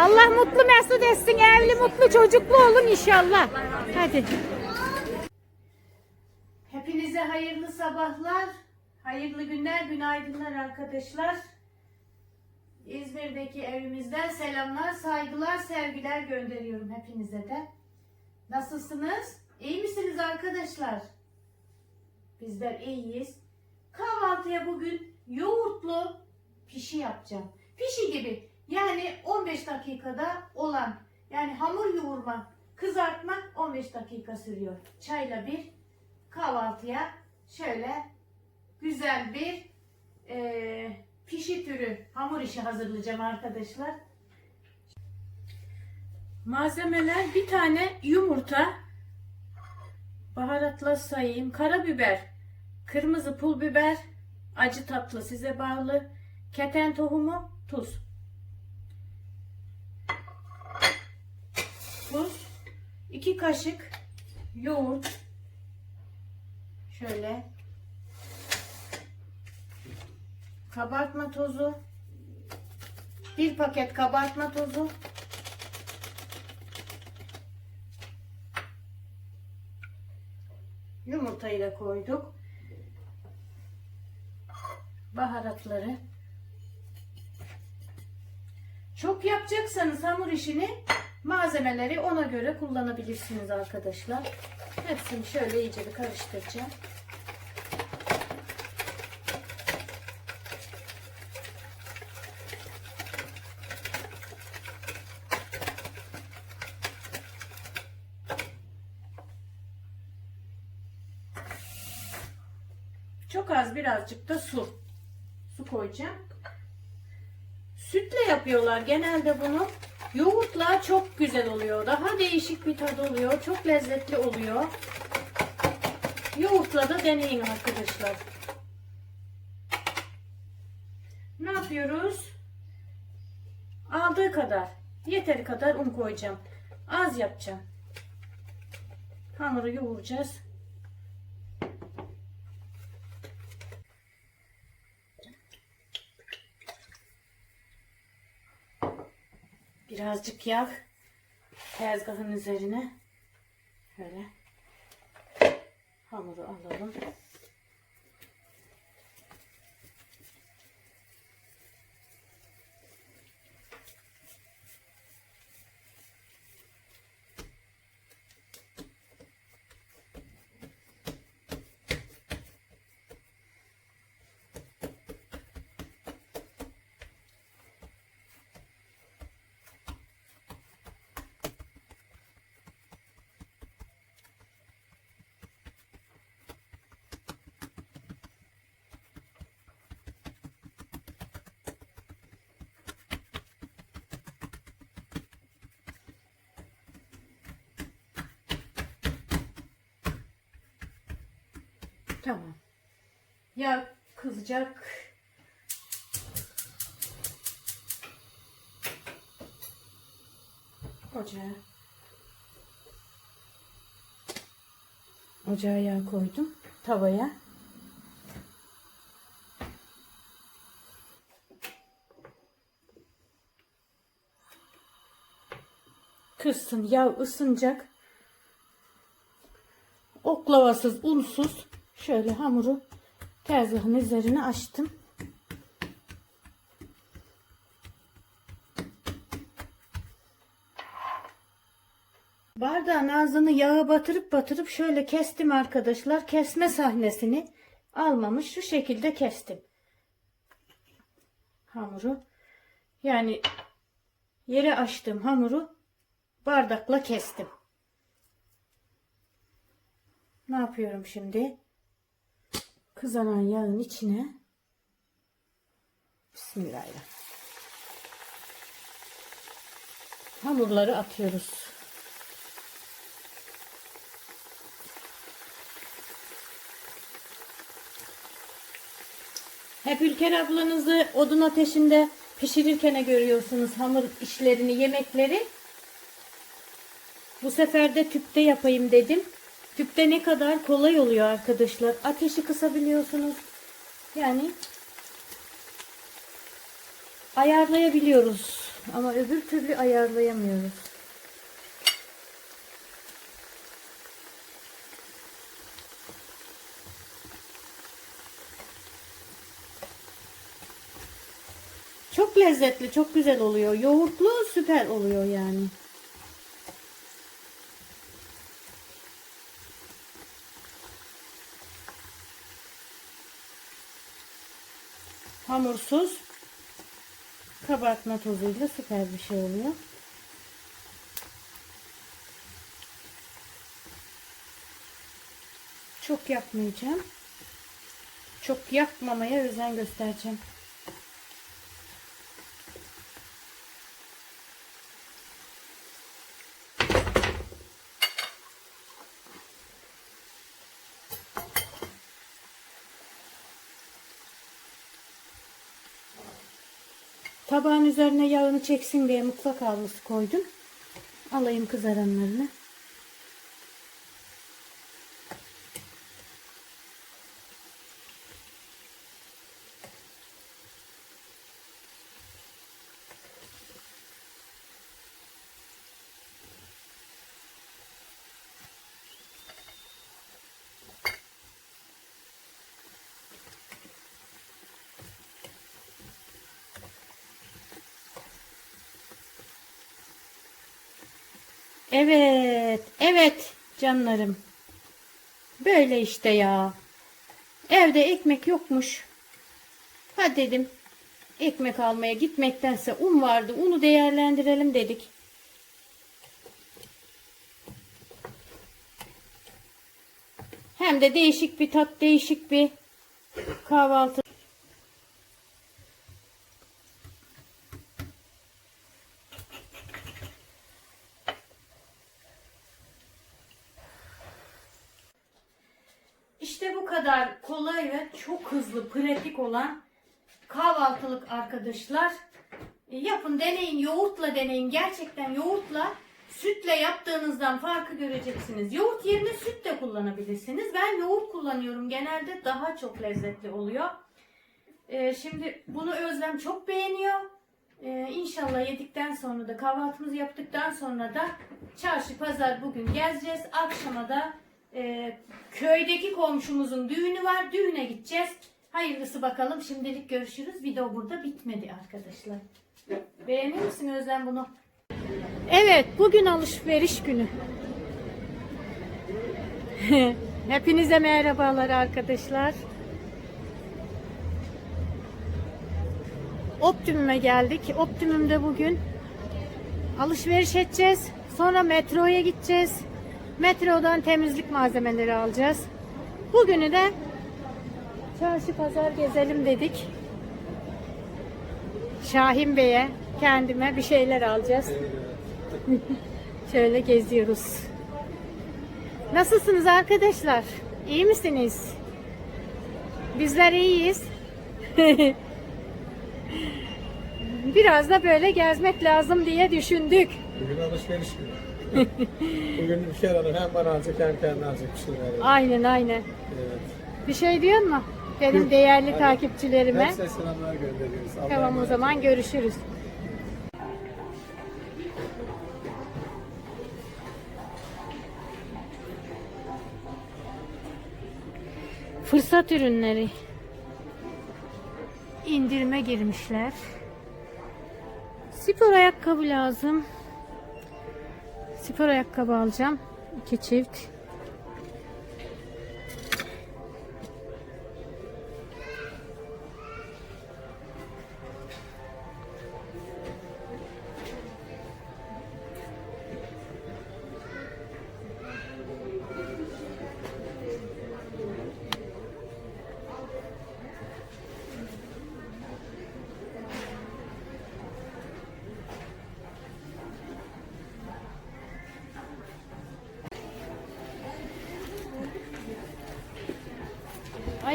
Allah mutlu mesut etsin. Evli mutlu çocuklu olun inşallah. Hadi. Hepinize hayırlı sabahlar. Hayırlı günler, günaydınlar arkadaşlar. İzmir'deki evimizden selamlar, saygılar, sevgiler gönderiyorum hepinize de. Nasılsınız? İyi misiniz arkadaşlar? Bizler iyiyiz. Kahvaltıya bugün yoğurtlu pişi yapacağım. Pişi gibi yani 15 dakikada olan yani hamur yoğurma, kızartma 15 dakika sürüyor. Çayla bir kahvaltıya şöyle güzel bir eee, pişi türü hamur işi hazırlayacağım arkadaşlar. Malzemeler bir tane yumurta, baharatla sayayım. Karabiber, kırmızı pul biber, acı tatlı size bağlı, keten tohumu. Tuz, iki kaşık yoğurt, şöyle kabartma tozu, bir paket kabartma tozu, Yumurtayı da koyduk. Baharatları. Çok yapacaksanız hamur işini malzemeleri ona göre kullanabilirsiniz arkadaşlar. Hepsini şöyle iyice bir karıştıracağım. Çok az birazcık da su. Su koyacağım. Sütle yapıyorlar genelde bunu. Yoğurtla çok güzel oluyor. Daha değişik bir tadı oluyor. Çok lezzetli oluyor. Yoğurtla da deneyin arkadaşlar. Ne yapıyoruz? Aldığı kadar, yeteri kadar un koyacağım. Az yapacağım. Hamuru yoğuracağız. Birazcık yağ tezgahın üzerine şöyle hamuru alalım. Tamam. Ya kızacak. Ocağa. Ocağa yağ koydum. Tavaya. Kızsın yağ ısınacak. Oklavasız, unsuz şöyle hamuru tezgahın üzerine açtım. Bardağın ağzını yağa batırıp batırıp şöyle kestim arkadaşlar. Kesme sahnesini almamış. Şu şekilde kestim. Hamuru. Yani yere açtığım hamuru bardakla kestim. Ne yapıyorum şimdi? Kızaran yağın içine Bismillahirrahmanirrahim. Hamurları atıyoruz. Hep Ülker ablanızı odun ateşinde pişirirken görüyorsunuz hamur işlerini, yemekleri. Bu sefer de tüpte yapayım dedim. Tüpte ne kadar kolay oluyor arkadaşlar. Ateşi kısabiliyorsunuz. Yani ayarlayabiliyoruz. Ama öbür türlü ayarlayamıyoruz. Çok lezzetli, çok güzel oluyor. Yoğurtlu süper oluyor yani. Hamursuz kabartma tozuyla süper bir şey oluyor. Çok yakmayacağım. Çok yakmamaya özen göstereceğim. Tabağın üzerine yağını çeksin diye mutfak havlusu koydum. Alayım kızaranlarını. Evet, evet canlarım. Böyle işte ya. Evde ekmek yokmuş. Hadi dedim. Ekmek almaya gitmektense un vardı. Unu değerlendirelim dedik. Hem de değişik bir tat, değişik bir kahvaltı. İşte bu kadar kolay ve çok hızlı, pratik olan kahvaltılık arkadaşlar. E, Yapın, deneyin, yoğurtla deneyin. Gerçekten yoğurtla, sütle yaptığınızdan farkı göreceksiniz. Yoğurt yerine süt de kullanabilirsiniz. Ben yoğurt kullanıyorum. Genelde daha çok lezzetli oluyor. E, şimdi bunu Özlem çok beğeniyor. E, inşallah yedikten sonra da kahvaltımızı yaptıktan sonra da çarşı pazar bugün gezeceğiz. Akşama da e, köydeki komşumuzun düğünü var. Düğüne gideceğiz. Hayırlısı bakalım. Şimdilik görüşürüz. Video burada bitmedi arkadaşlar. Beğenir misin Özlem bunu? Evet, bugün alışveriş günü. Hepinize merhabalar arkadaşlar. Optimum'a geldik. Optimum'da bugün alışveriş edeceğiz. Sonra metroya gideceğiz. Metrodan temizlik malzemeleri alacağız. Bugünü de çarşı pazar gezelim dedik. Şahin Bey'e kendime bir şeyler alacağız. Şöyle geziyoruz. Nasılsınız arkadaşlar? İyi misiniz? Bizler iyiyiz. Biraz da böyle gezmek lazım diye düşündük. Bugün alışveriş günü. Bugün bir kere alır hem bana alacak hem kendi alacak bir şeyler. Aynen aynen. Evet. Bir şey diyor mu? Benim değerli takipçilerime. Hepsine selamlar gönderiyoruz. Allah'a Tamam o zaman görüşürüz. Fırsat ürünleri. İndirime girmişler. Spor ayakkabı lazım. Spor ayakkabı alacağım. İki çift.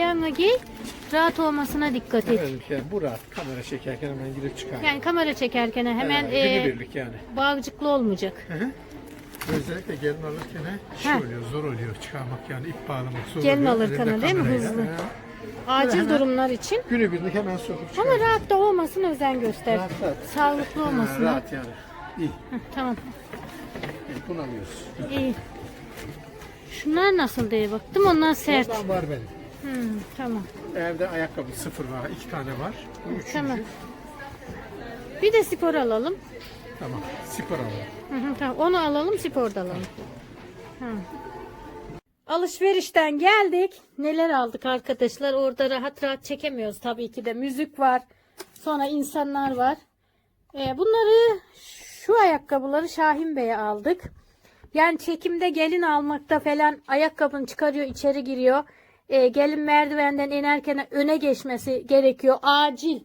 Ayağına giy. Rahat olmasına dikkat et. Evet, yani bu rahat. Kamera çekerken hemen girip çıkar. Yani kamera çekerken hemen Evet, e, yani. bağcıklı olmayacak. Hı hı. Özellikle gelin alırken he, Ha. şey oluyor, zor oluyor çıkarmak yani ip bağlamak zor Gelin oluyor. alırken Elinde değil mi? kamerayla, Hızlı. he. Acil Hemen. durumlar için. Günübirlik hemen sokup Ama çıkardım. rahat da olmasın özen göster. Rahat, rahat. Sağlıklı Ha, olmasın. rahat yani. İyi. Heh, tamam. alıyoruz. İyi. Şunlar nasıl diye baktım. Onlar sert. Ondan var benim. Hmm, tamam. Evde ayakkabı sıfır var. iki tane var. Bu üçüncü. Tamam. Bir de spor alalım. Tamam. Spor alalım. Hı hı, tamam. Onu alalım, sporda alalım. Hı. Alışverişten geldik. Neler aldık arkadaşlar? Orada rahat rahat çekemiyoruz tabii ki de. Müzik var. Sonra insanlar var. Ee, bunları şu ayakkabıları Şahin Bey'e aldık. Yani çekimde gelin almakta falan ayakkabını çıkarıyor içeri giriyor. Ee, gelin merdivenden inerken öne geçmesi gerekiyor. Acil.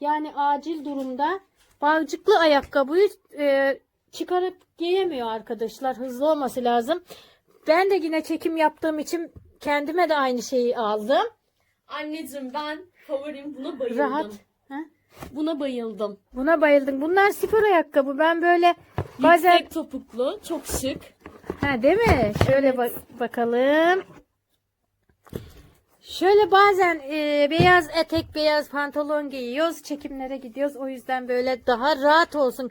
Yani acil durumda bağcıklı ayakkabıyı e, çıkarıp giyemiyor arkadaşlar. Hızlı olması lazım. Ben de yine çekim yaptığım için kendime de aynı şeyi aldım. Anneciğim ben favorim buna bayıldım. Rahat. Ha? Buna bayıldım. Buna bayıldım. Bunlar spor ayakkabı. Ben böyle bazen Yüksek topuklu, çok şık. Ha değil mi? Şöyle bak- bakalım. Şöyle bazen e, beyaz etek, beyaz pantolon giyiyoruz. Çekimlere gidiyoruz. O yüzden böyle daha rahat olsun.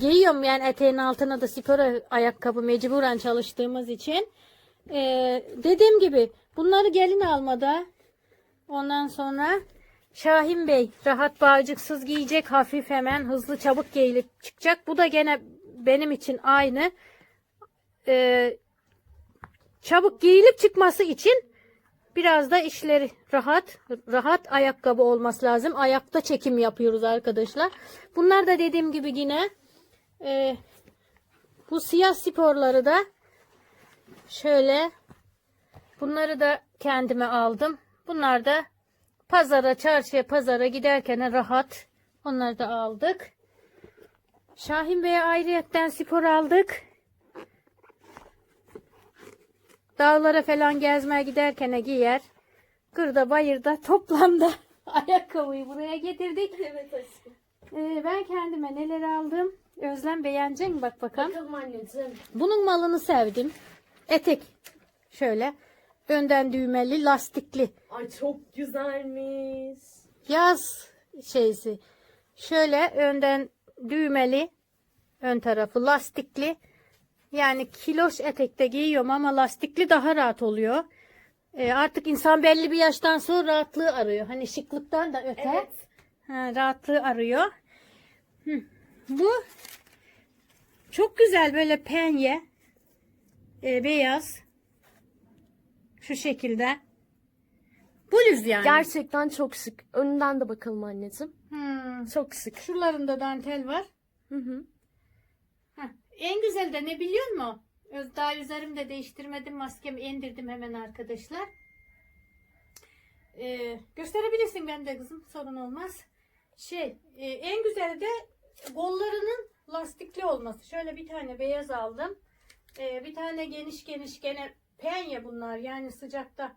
Giyiyorum yani eteğin altına da spor ayakkabı mecburen çalıştığımız için. E, dediğim gibi bunları gelin almada. Ondan sonra Şahin Bey rahat bağcıksız giyecek. Hafif hemen hızlı çabuk giyilip çıkacak. Bu da gene benim için aynı e, çabuk giyilip çıkması için biraz da işleri rahat rahat ayakkabı olması lazım. Ayakta çekim yapıyoruz arkadaşlar. Bunlar da dediğim gibi yine e, bu siyah sporları da şöyle bunları da kendime aldım. Bunlar da pazara, çarşıya, pazara giderken rahat. Onları da aldık. Şahin Bey'e ayrıyetten spor aldık. Dağlara falan gezmeye giderken giyer. Kırda bayırda toplamda ayakkabıyı buraya getirdik. Evet aşkım. Ee, ben kendime neler aldım? Özlem beğenecek mi? Bak bakalım. Bakalım anneciğim. Bunun malını sevdim. Etek. Şöyle. Önden düğmeli, lastikli. Ay çok güzelmiş. Yaz şeysi. Şöyle önden düğmeli. Ön tarafı lastikli. Yani kiloş etekte giyiyorum ama lastikli daha rahat oluyor. Ee, artık insan belli bir yaştan sonra rahatlığı arıyor. Hani şıklıktan da öte. Evet. Ha, rahatlığı arıyor. Hı. Bu çok güzel böyle penye. Ee, beyaz. Şu şekilde. Bluz yani. Gerçekten çok şık. Önünden de bakalım anneciğim. Hmm. Çok şık. Şuralarında dantel var. Hı hı. En güzel de ne biliyor musun? Daha üzerimde değiştirmedim. Maskemi indirdim hemen arkadaşlar. Ee, gösterebilirsin ben de kızım. Sorun olmaz. Şey, e, en güzeli de kollarının lastikli olması. Şöyle bir tane beyaz aldım. Ee, bir tane geniş geniş gene penye bunlar. Yani sıcakta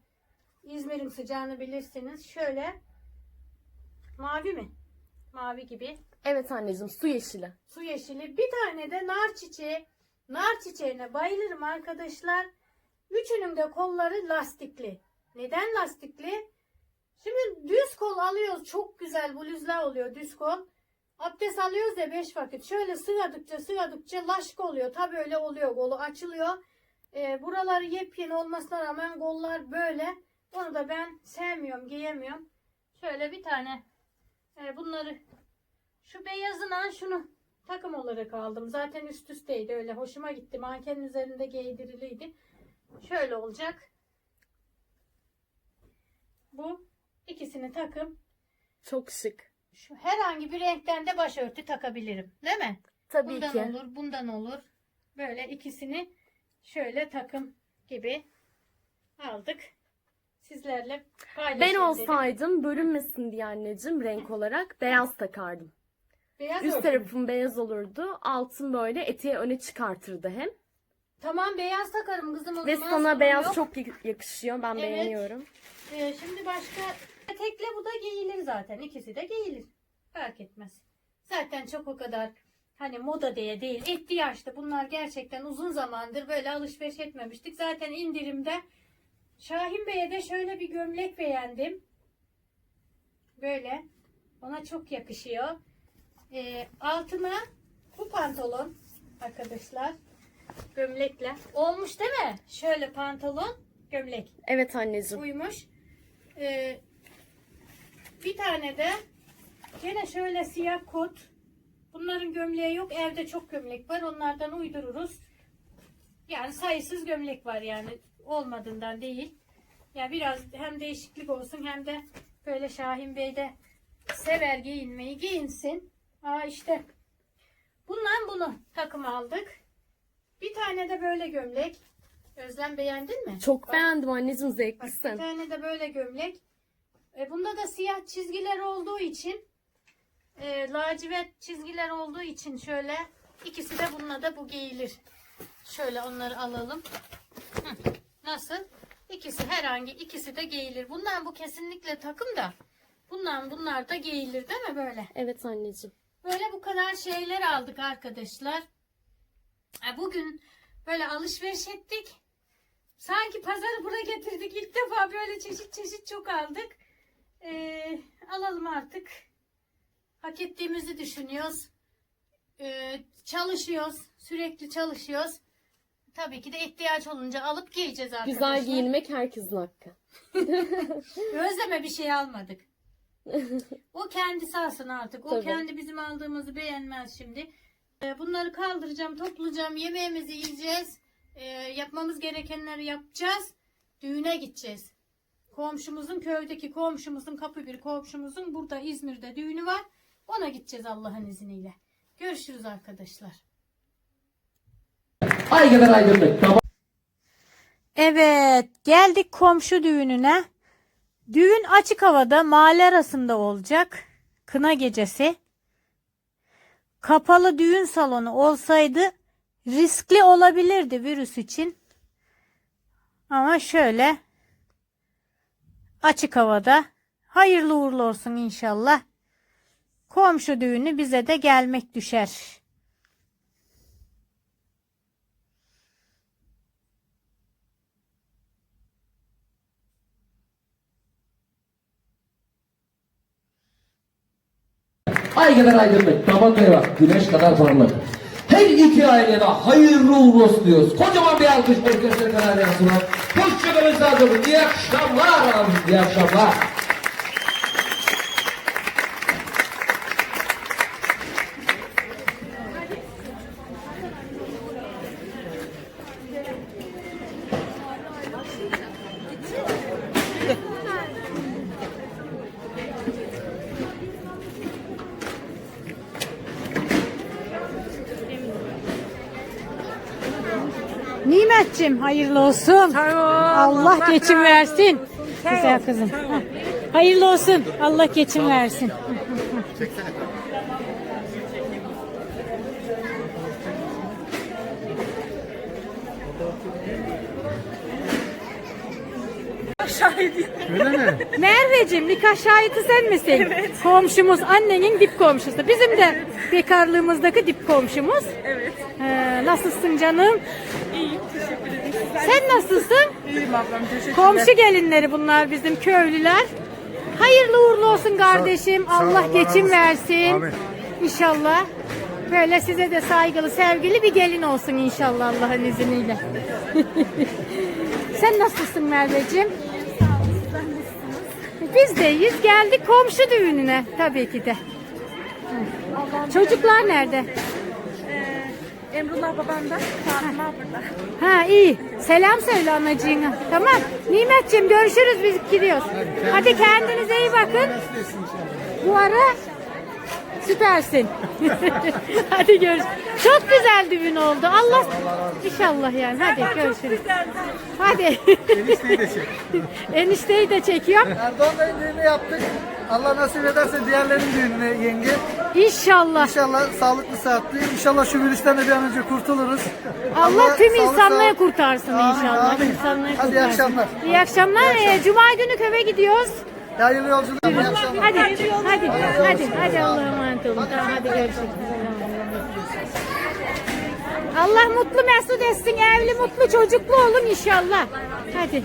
İzmir'in sıcağını bilirsiniz. Şöyle mavi mi? Mavi gibi. Evet anneciğim su yeşili. su yeşili. Bir tane de nar çiçeği. Nar çiçeğine bayılırım arkadaşlar. Üçünün de kolları lastikli. Neden lastikli? Şimdi düz kol alıyoruz. Çok güzel bluzlar oluyor düz kol. Abdest alıyoruz ya beş vakit. Şöyle sıvadıkça sıvadıkça laşk oluyor. Tabi öyle oluyor. Kolu açılıyor. Ee, buraları yepyeni olmasına rağmen kollar böyle. Onu da ben sevmiyorum, giyemiyorum. Şöyle bir tane e, bunları şu beyazından şunu takım olarak aldım. Zaten üst üsteydi öyle. Hoşuma gitti. Mankenin üzerinde giydiriliydi. Şöyle olacak. Bu ikisini takım. Çok şık. Şu herhangi bir renkten de başörtü takabilirim. Değil mi? Tabii bundan ki. olur, bundan olur. Böyle ikisini şöyle takım gibi aldık. Sizlerle paylaşalım Ben olsaydım bölünmesin diye anneciğim renk olarak beyaz takardım. Beyaz Üst tarafım beyaz olurdu. Altın böyle eteği öne çıkartırdı hem. Tamam beyaz takarım kızım o Ve zaman sana sorun beyaz yok. çok yak- yakışıyor. Ben Evet. beğeniyorum. Ee, şimdi başka tekle bu da giyilir zaten. İkisi de giyilir. Fark etmez. Zaten çok o kadar hani moda diye değil. ihtiyaçtı. Bunlar gerçekten uzun zamandır böyle alışveriş etmemiştik. Zaten indirimde Şahin Bey'e de şöyle bir gömlek beğendim. Böyle. Ona çok yakışıyor. Ee, altına bu pantolon arkadaşlar. Gömlekle. Olmuş değil mi? Şöyle pantolon, gömlek. Evet anneciğim. Uymuş. Ee, bir tane de gene şöyle siyah kot. Bunların gömleği yok. Evde çok gömlek var. Onlardan uydururuz. Yani sayısız gömlek var yani. Olmadığından değil. Ya biraz hem değişiklik olsun hem de böyle Şahin Bey de sever giyinmeyi giyinsin. Aa işte bundan bunu takım aldık. Bir tane de böyle gömlek. Özlem beğendin mi? Çok Bak. beğendim anneciğim Bak bir zevklisin. tane de böyle gömlek. E, bunda da siyah çizgiler olduğu için e, lacivert çizgiler olduğu için şöyle ikisi de bununla da bu giyilir. Şöyle onları alalım. Hı, Nasıl? İkisi herhangi ikisi de giyilir. Bundan bu kesinlikle takım da. Bundan bunlar da giyilir değil mi böyle? Evet anneciğim. Böyle bu kadar şeyler aldık arkadaşlar. E, Bugün böyle alışveriş ettik. Sanki pazarı buraya getirdik. İlk defa böyle çeşit çeşit çok aldık. Ee, alalım artık. Hak ettiğimizi düşünüyoruz. Ee, çalışıyoruz. Sürekli çalışıyoruz. Tabii ki de ihtiyaç olunca alıp giyeceğiz arkadaşlar. Güzel giyinmek herkesin hakkı. Özleme bir şey almadık. O kendisi alsın artık. O Tabii. kendi bizim aldığımızı beğenmez şimdi. Ee, Bunları kaldıracağım, toplayacağım, yemeğimizi yiyeceğiz. Ee, yapmamız gerekenleri yapacağız. Düğüne gideceğiz. Komşumuzun köydeki komşumuzun kapı bir komşumuzun burada İzmir'de düğünü var. Ona gideceğiz Allah'ın izniyle. Görüşürüz arkadaşlar. Ay kadar aydınlık. Tamam. Evet, geldik komşu düğününe. Düğün açık havada mahalle arasında olacak. Kına gecesi. Kapalı düğün salonu olsaydı riskli olabilirdi virüs için. Ama şöyle açık havada hayırlı uğurlu olsun inşallah. Komşu düğünü bize de gelmek düşer. Ay kadar aydınlık. Tabakaya bak. Güneş kadar parlak. Her iki aileye de hayırlı uğurlu olsun diyoruz. Kocaman bir alkış orkestra kanaryasına. Hoşçakalın sağ olun. İyi akşamlar. İyi akşamlar. Nimetçim hayırlı olsun. Allah geçim versin. Güzel kızım. Heh. Hayırlı olsun. Allah geçim versin. Öyle mi? Merveciğim nikah şahidi sen misin? Evet. Komşumuz annenin dip komşusu. Bizim de bekarlığımızdaki dip komşumuz. Evet. Ee, nasılsın canım? İyi. Teşekkür ederim. Sen nasılsın? İyiyim ablam. Teşekkürler. Komşu gelinleri bunlar bizim köylüler. Hayırlı uğurlu olsun kardeşim. Allah Allah geçim razı olsun. versin. Amin. İnşallah. Böyle size de saygılı, sevgili bir gelin olsun inşallah Allah'ın izniyle. Sen nasılsın Merveciğim? Biz de iyiyiz. Geldik komşu düğününe tabii ki de. Çocuklar nerede? Emrullah babam da. Fatıma burada. Ha iyi. Selam söyle anacığına. Tamam. Nimetciğim görüşürüz biz gidiyoruz. Hadi kendinize iyi bakın. Bu ara süpersin. Hadi görüş. Çok güzel düğün oldu. Allah inşallah yani. Hadi görüşürüz. Hadi. Enişteyi de çek. Enişteyi de çekiyorum. Erdoğan Bey'in düğünü yaptık. Allah nasip ederse diğerlerinin düğününe yenge. İnşallah. İnşallah sağlıklı saatli. İnşallah şu virüsten de bir an önce kurtuluruz. Allah tüm sağlık, insanlığı sağlık. kurtarsın Amin, inşallah. amin. İnsanlığı Hadi iyi kurtarsın. akşamlar. İyi akşamlar. Ee, Cuma günü köve gidiyoruz. Hayırlı yolculuklar. iyi akşamlar. Hadi, hadi, hadi, hadi Allah'a emanet olun. Tamam, hadi görüşürüz. Allah mutlu mesut etsin, evli mutlu çocuklu olun inşallah. Hadi.